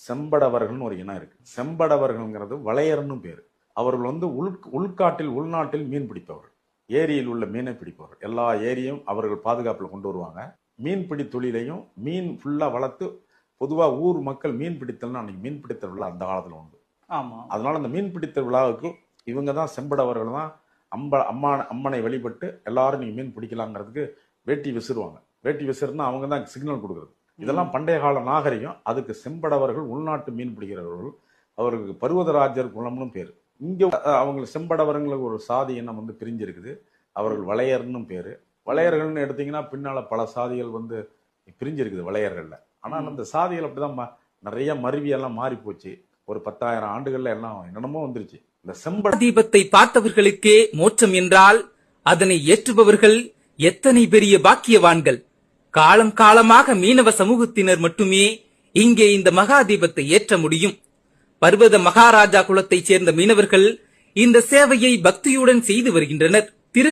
செம்படவர்கள்னு ஒரு இனம் இருக்கு. செம்படவர்கள்ங்கிறது வளையர்னு பேர். அவர்கள் வந்து உள் உள்காட்டில் உள்நாட்டில் மீன் பிடிப்பவர்கள். ஏரியில் உள்ள மீனை பிடிப்பவர்கள். எல்லா ஏரியும் அவர்கள் பாதுகாப்பில் கொண்டு வருவாங்க. மீன்பிடி தொழிலையும் மீன் ஃபுல்லா வளர்த்து பொதுவா ஊர் மக்கள் மீன் பிடித்தல்னு அன்னைக்கு மீன் பிடித்தல் விழா அந்த காலத்துல உண்டு. ஆமா. அதனால அந்த மீன் பிடித்தல் விழாவுக்கு இவங்க தான் செம்படவர்கள் தான் அம்ப அம்மா அம்மனை வழிபட்டு எல்லாரும் நீங்க மீன் பிடிக்கலாங்கிறதுக்கு வேட்டி விசிறுவாங்க. வேட்டி விசிறுனா அவங்க தான் சிக்னல் கொடுக்குறது. இதெல்லாம் பண்டைய கால நாகரிகம். அதுக்கு செம்படவர்கள் உள்நாட்டு மீன் பிடிக்கிறவர்கள் அவர்களுக்கு பருவதராஜர் குலம்னு பேர். இங்க அவங்க செம்படவர்களுக்கு ஒரு சாதி இனம் வந்து பிரிஞ்சிருக்குது. அவர்கள் வளையர்னு பேரு. வளையர்கள்னு எடுத்தீங்கன்னா பின்னால பல சாதிகள் வந்து பிரிஞ்சிருக்குது வளையர்கள்ல. ஆனால் அந்த சாதிகள் அப்படிதான் மா- நிறைய மருவி எல்லாம் மாறி போச்சு ஒரு பத்தாயிரம் ஆண்டுகள்ல எல்லாம் என்னென்னமோ வந்துருச்சு. இந்த செம்பட தீபத்தை பார்த்தவர்களுக்கே மோட்சம் என்றால் அதனை ஏற்றுபவர்கள் எத்தனை பெரிய பாக்கியவான்கள்? காலம் காலமாக மீனவ சமூகத்தினர் மட்டுமே இங்கே இந்த மகா தீபத்தை ஏற்ற முடியும். பர்வத மகாராஜா குலத்தைச் சேர்ந்த மீனவர்கள் இந்த சேவையை பக்தியுடன் செய்து வருகின்றனர்.